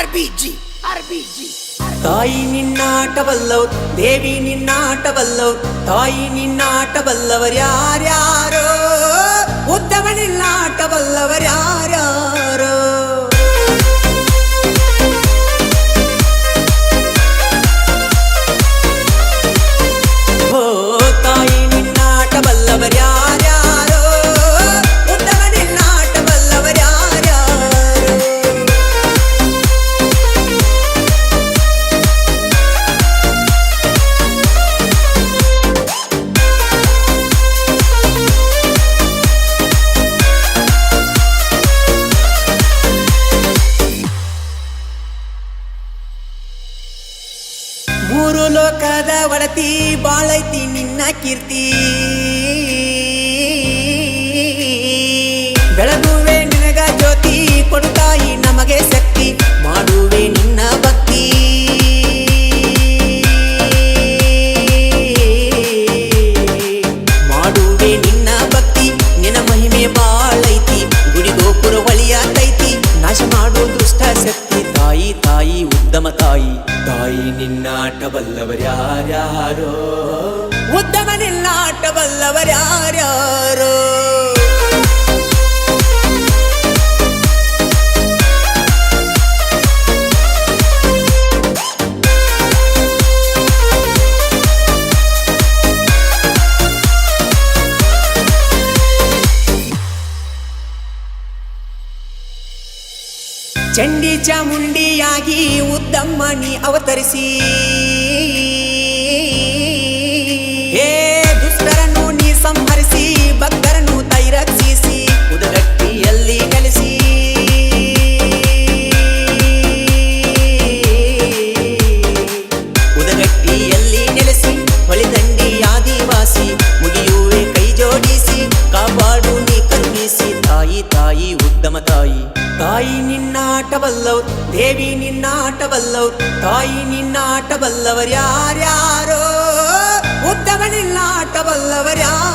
ಅರ್ಬಿಜಿ ಅರ್ಬಿಜಿ ತಾಯಿ ನಿನ್ನಾಟವಲ್ಲವ್ ದೇವಿ ನಿನ್ನಾಟವಲ್ಲವ್ ತಾಯಿ ನಿನ್ನಾಟವಲ್ಲವರ್ಯಾರ್ಯಾರೋ ಮೂರು ಲೋಕದ ಒಡತಿ ಬಾಳೈತಿ ನಿನ್ನ ಕೀರ್ತಿ ತಾಯಿ ತಾಯಿ ಉದ್ದಮ ತಾಯಿ. ತಾಯಿ ನಿನ್ನಾಟ ಬಲ್ಲವರ್ಯಾರ್ಯಾರೋ ಉದ್ದಮ ನಿನ್ನಾಟ ಚಂಡಿ ಚಾಮುಂಡಿಯಾಗಿ ಉದ್ದಮ್ಮನಿ ಅವತರಿಸಿ. ತಾಯಿ ನಿನ್ನಾಟ ಬಲ್ಲವ್ರು ದೇವಿ ನಿನ್ನಾಟ ಬಲ್ಲವ್ರು ತಾಯಿ ನಿನ್ನಾಟ ಬಲ್ಲವರು ಯಾರ್ಯಾರೋ ಉದ್ದಮ ನಿನ್ನಾಟ ಬಲ್ಲವರು ಯಾರ್ಯಾರೋ